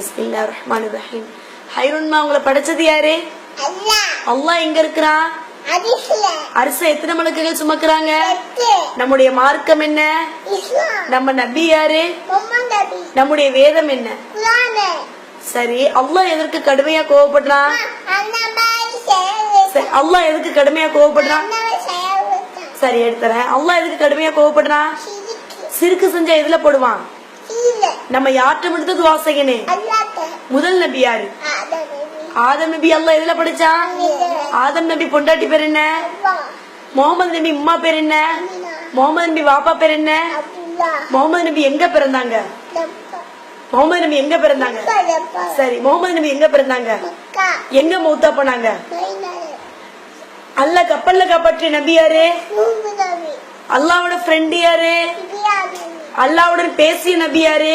பிஸ்மில்லா ரஹ்மான் ரஹீம் ஹைருன்மா உங்களை படைச்சது யாரு? அல்லாஹ். எங்க இருக்கிறான் அரச எத்தனை மலக்குகள் சுமக்குறாங்க? நம்முடைய மார்க்கம் என்ன? நம்ம நபி யாரு? நம்முடைய வேதம் என்ன? சரி அல்லாஹ் எதற்கு கடுமையா கோவப்படுறான்? சரி, அல்லாஹ் எதுக்கு கடுமையா கோவப்படுறான்? சரி எடுத்துறேன். அல்லாஹ் எதுக்கு கடுமையா கோவப்படுறான்? சிறுக்கு செஞ்சா எதுல போடுவான்? நம்ம யார்கிட்ட மட்டும் துவா செய்யணும் முதல் நபி யாரு? ஆதம் நபி. அல்லாஹ் எதுல படிச்சான் ஆதம் நபி பொண்டாட்டி பேர் என்ன? முகமது நபி உம்மா பேர் என்ன? முகமது நபி வாப்பா பேர் என்ன? முகமது நபி எங்க பிறந்தாங்க? முகமது நபி எங்க பிறந்தாங்க? சரி முகமது நபி எங்க பிறந்தாங்க? எங்க மௌத்தா போனாங்க? அல்லாஹ் கப்பல்ல காப்பாற்றிய நபி யாரு? அல்லாவோட ஃப்ரெண்ட் யாரு? அல்லாவுடன் பேசிய நபி யாரு?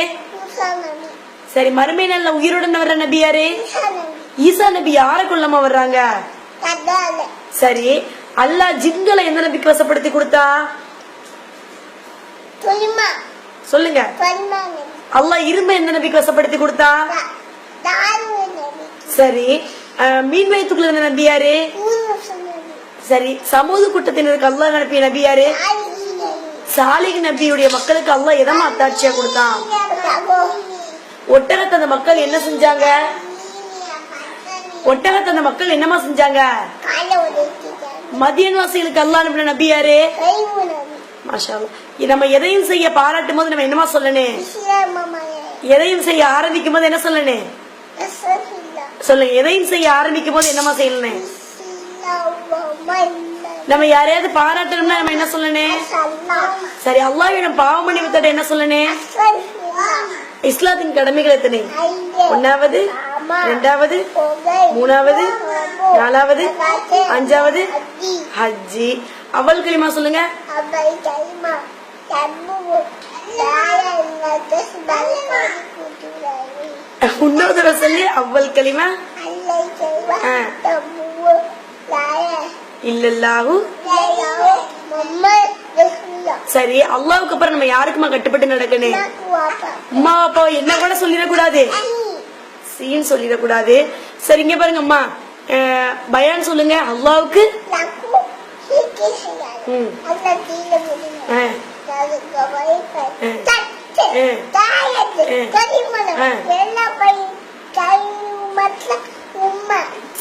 சரி மறுமை நல்ல உயிருடன் வர்ற நபி யாரு? ஈசா நபி யார கொள்ளாம வர்றாங்க? சரி அல்லாஹ் ஜின்களை எந்த நபிக்கு வசப்படுத்தி கொடுத்தா? சொல்லுங்க. அல்லாஹ் இரும்ப எந்த நபிக்கு வசப்படுத்தி கொடுத்தா? சரி மீன் வயிற்றுக்குள்ள இருந்த நபி யாரு? சரி சமூக கூட்டத்தினருக்கு அல்லாஹ் அனுப்பிய நபி யாரு? சாலிக் நபியுடைய மக்களுக்கு அல்லாஹ் எதை மாத்தாட்சியா கொடுத்தான்? ஒட்டகத்தை அந்த மக்கள் என்ன செஞ்சாங்க? ஒட்டகத்தை அந்த மக்கள் என்னமா செஞ்சாங்க? மதியன் வாசிகளுக்கு அல்லாஹ் அனுப்பின நபி யாரு? மாஷா நம்ம எதையும் செய்ய பாராட்டும் போது நம்ம என்னமா சொல்லணும்? எதையும் செய்ய ஆரம்பிக்கும் போது என்ன சொல்லணும்? சொல்லுங்க எதையும் செய்ய ஆரம்பிக்கும் போது என்னமா செய்யணும்? நம்ம யாரையாவது பாராட்டணும்னா நம்ம என்ன சொல்லணே? சரி அல்லாஹ்விடம் பாவம் பண்ணி வித்தட்ட என்ன சொல்லணே? இஸ்லாத்தின் கடமைகள் எத்தனை? ஒன்னாவது ரெண்டாவது மூணாவது நாலாவது அஞ்சாவது ஹஜ்ஜி. அவள் கலிமா சொல்லுங்க. இன்னொரு தடவை சொல்லி அவ்வல் கலிமா இல்லல்லாஹு. சரி அல்லாவுக்கு அப்புறம் நம்ம யாருக்குமா கட்டுப்பட்டு நடக்கணும்? அம்மா அப்பா என்ன கூட சொல்லிடக்கூடாது? சீன் சொல்லிடக்கூடாது. சரிங்க பாருங்க அம்மா. பயான் சொல்லுங்க. அல்லாவுக்கு? ம்.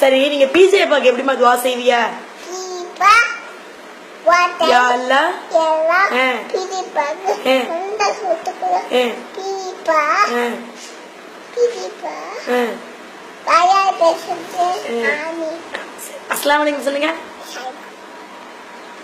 சரி நீங்க பிஜே பாக்க எப்படிமா துவா செய்வியா யா அல்லாஹ் அஹ், அஹ், அஹ், அஹ். அஸ்ஸலாமு அலைக்கும் சொல்லுங்க.